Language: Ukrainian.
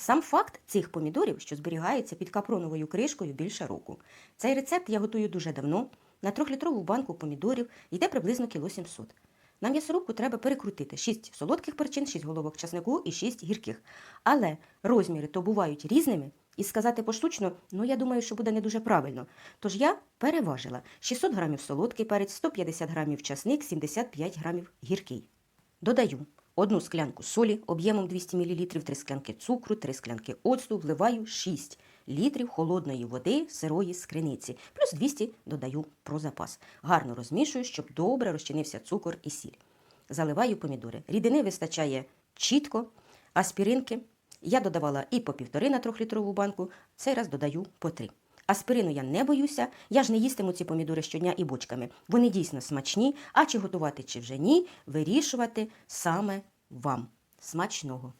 Сам факт цих помідорів, що зберігається під капроновою кришкою більше року. Цей рецепт я готую дуже давно. На трьохлітрову банку помідорів йде приблизно кіло 700. На м'ясорубку треба перекрутити 6 солодких перчин, 6 головок часнику і 6 гірких. Але розміри то бувають різними, і сказати поштучно, ну я думаю, що буде не дуже правильно. Тож я переважила 600 грамів солодкий перець, 150 грамів часник, 75 грамів гіркий. Додаю одну склянку солі об'ємом 200 мл, 3 склянки цукру, 3 склянки оцту, вливаю 6 літрів холодної води сирої з криниці, плюс 200 додаю про запас. Гарно розмішую, щоб добре розчинився цукор і сіль. Заливаю помідори. Рідини вистачає чітко, аспіринки я додавала і по півтори на трьохлітрову банку, цей раз додаю по три. Аспирину я не боюся, я ж не їстиму ці помідори щодня і бочками. Вони дійсно смачні, а чи готувати, чи вже ні, вирішувати саме вам. Смачного!